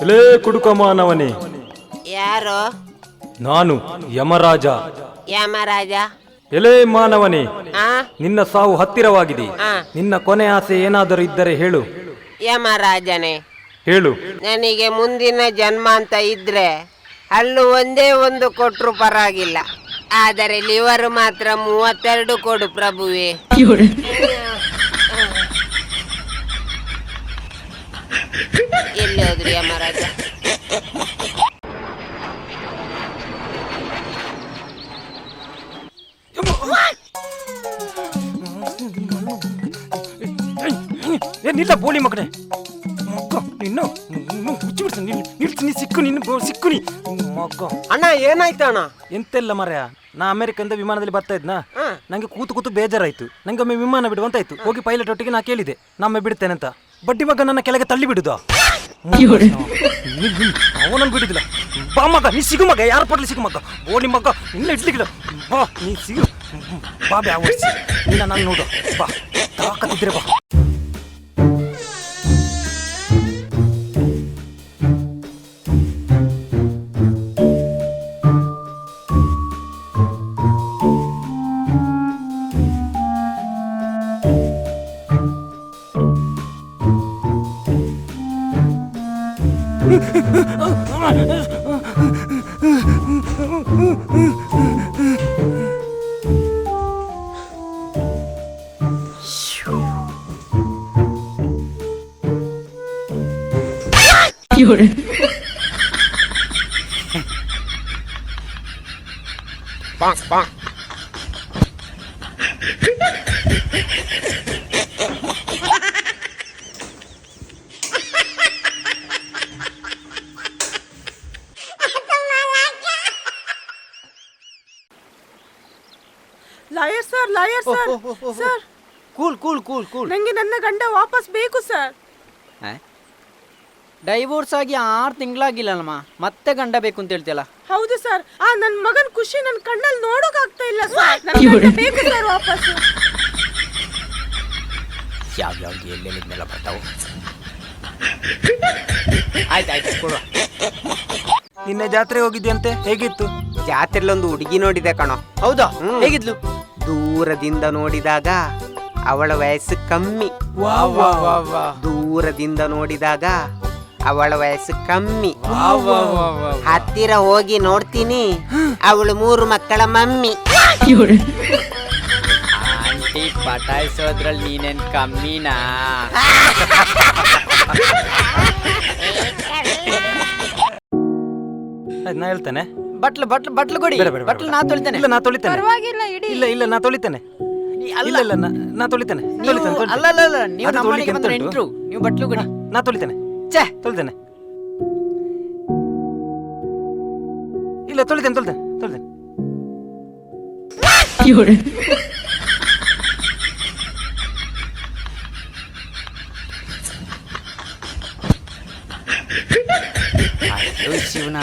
ಎಲೇ ಕುಡುಕ ಮಾನವನೇ ಯಾರು? ನಾನು ಯಮರಾಜ. ಯಮರಾಜ? ಎಲೇ ಮಾನವನೇ ಆ? ನಿನ್ನ ಸಾವು ಹತ್ತಿರವಾಗಿದೆ. ಆ. ನಿನ್ನ ಕೊನೆ ಆಸೆ ಏನಾದರೂ ಇದ್ದರೆ ಹೇಳು. ಯಮರಾಜನೇ. ಹೇಳು. ನನಗೆ ಮುಂದಿನ ಜನ್ಮ ಅಂತ ಇದ್ರೆ ಅಲ್ಲೂ ಒಂದೇ ಒಂದು ಕೊಟ್ರು ಪರವಾಗಿಲ್ಲ. ಆದರೆ ಲಿವರ್ ಮಾತ್ರ ಮೂವತ್ತೆರಡು ಕೊಡು ಪ್ರಭುವೆ. ಹೋದ್ರಿ ಯಮರಾಜ ಏನಿಲ್ಲ ಬೋಳಿ ಮಗನೇ. ಮಕ್ಕ ನಿನ್ನು ನಿನ್ನು ಹುಚ್ಚಿ ಬಿಡ್ತಾನೆ. ನಿಲ್ತೀನಿ ಸಿಕ್ಕು ನಿನ್ನ ಬೋ- ಸಿಕ್ಕು ನೀ. ಮಕ್ಕ ಅಣ್ಣ ಏನಾಯ್ತು ಅಣ್ಣ? ಎಂತೆಲ್ಲ ಮರ್ಯ ನಾ ಅಮೆರಿಕದಿಂದ ವಿಮಾನದಲ್ಲಿ ಬರ್ತಾ ಇದ್ನಾ. ಹಾ. ನಂಗೆ ಕೂತು ಕೂತು ಬೇಜಾರಾಯ್ತು. ನಂಗೆ ಒಮ್ಮೆ ವಿಮಾನ ಬಿಡುವಂತಾಯ್ತು. ಹೋಗಿ ಪೈಲಟ್ ಒಟ್ಟಿಗೆ ನಾ ಕೇಳಿದೆ. ನಮ್ಮ ಬಿಡ್ತೇನೆ ಅಂತ. ಬಡ್ಡಿ ಮಗ ನನ್ನ ಕೆಳಗೆ ತಳ್ಳಿ ಬಿಡುದ? ಅವನನ್ನು ಬಿಡುದಿಲ್ಲ. ಬಾ ಮಗ, ನೀ ಸಿಗು ಮಗ, ಯಾರ ಪಡ್ಲಿ ಸಿಗು ಮಗ? ಓಡಿ ಮಗ ನಿನ್ನ ಇಡ್ಲಿಕ್ಕಿಲ್ಲ ಬಾ, ನೀ ಸಿಗು. ಬಾ ಬ್ಯಾ ನೀನ ನಾನು ನೋಡು. ಬಾ ತಾಕತ್ತಿದ್ರೆ ಬಾ. 有人。棒棒。lawyer sir lawyer sir sir cool cool cool cool ನಂಗೆ ನನ್ನ ಗಂಡ ವಾಪಸ್ ಬೇಕು ಸರ್ ಡೈವೋರ್ಸ್ ಆಗಿ ಆರು ತಿಂಗಳಾಗಿಲ್ಲಲ್ಲಮ್ಮ. ಮತ್ತೆ ಗಂಡ ಬೇಕು ಅಂತ ಹೇಳ್ತಿಯಲ್ಲ? ಹೌದು ಸರ್ ಆ ನನ್ನ ಮಗನ ಖುಷಿ ನನ್ನ ಕಣ್ಣಲ್ಲಿ ನೋಡೋಕಾಗ್ತಾ ಇಲ್ಲ ಸರ್ ಗಂಡ ಬೇಕು ಸರ್ ವಾಪಸ್. ಯಾವ್ಯಾವ್ದು ಎಲ್ಲೆಲ್ಲಿದ್ನೆಲ್ಲ ಬರ್ತಾವು? ಆಯ್ತು ಆಯ್ತು ಕೊಡುವ. ನಿನ್ನೆ ಜಾತ್ರೆ ಹೋಗಿದ್ಯಂತೆ? ಹೇಗಿತ್ತು? ಜಾತ್ರೆಲ್ಲೊಂದು ಹುಡುಗಿ ನೋಡಿದೆ ಕಣೋ. ಹೌದಾ. ಹೇಗಿದ್ಲು? ದೂರದಿಂದ ನೋಡಿದಾಗ ಅವಳ ವಯಸ್ಸು ಕಮ್ಮಿ. ವಾ ವಾ ವಾ ವಾ ದೂರದಿಂದ ನೋಡಿದಾಗ ಅವಳ ವಯಸ್ಸು ಕಮ್ಮಿ. ವಾ ವಾ ವಾ ವಾ ಹತ್ತಿರ ಹೋಗಿ ನೋಡ್ತೀನಿ ಅವಳು ಮೂರು ಮಕ್ಕಳ ಮಮ್ಮಿ. ಆಂಟಿ ಪಟಾಯಿಸೋದ್ರಲ್ಲಿ ನೀನೇನ್ ಕಮ್ಮಿನಾ? ಅದನ್ನ ಹೇಳ್ತೇನೆ. ಬಟ್ಲು ಬಟ್ಲು ಬಟ್ಲು ಕೊಡಿ ಬೇಡ, ಬೇಡ, ಬೇಡ, ಬಟ್ಲು ನಾ ತೊಳಿತೇನೆ ಇಲ್ಲ ನಾ ತೊಳಿತೇನೆ ಪರವಾಗಿಲ್ಲ ಇಡಿ ಇಲ್ಲ ಇಲ್ಲ ನಾ ತೊಳಿತೇನೆ ನೀ- ಇಲ್ಲ ಇಲ್ಲ ನಾ- ನಾ ತೊಳಿತೇನೆ ನೀವು ತೊಳಿತೇನೆ ತೊಳಿತೇನೆ. ಅಲ್ಲ ಅಲ್ಲ ಅಲ್ಲ ನೀವು ಅದು ನಮ್ಮ ತೊಳಿಲಿಕ್ಕೆ ಮನೆಗೆ ಬಂದ್ರೆ ಎಂತ ನೆಂಟ್ರು ಉಂಟು? ನೀವು ಬಟ್ಲು ಕೊಡಿ ನಾ ತೊಳಿತೇನೆ ಛೇ ತೊಳಿತೇನೆ ಇಲ್ಲ ತೊಳಿತೇನೆ ತೊಳಿತೇನೆ ತೊಳಿತೇನೆ ಅಯ್ಯೋ ಶಿವನ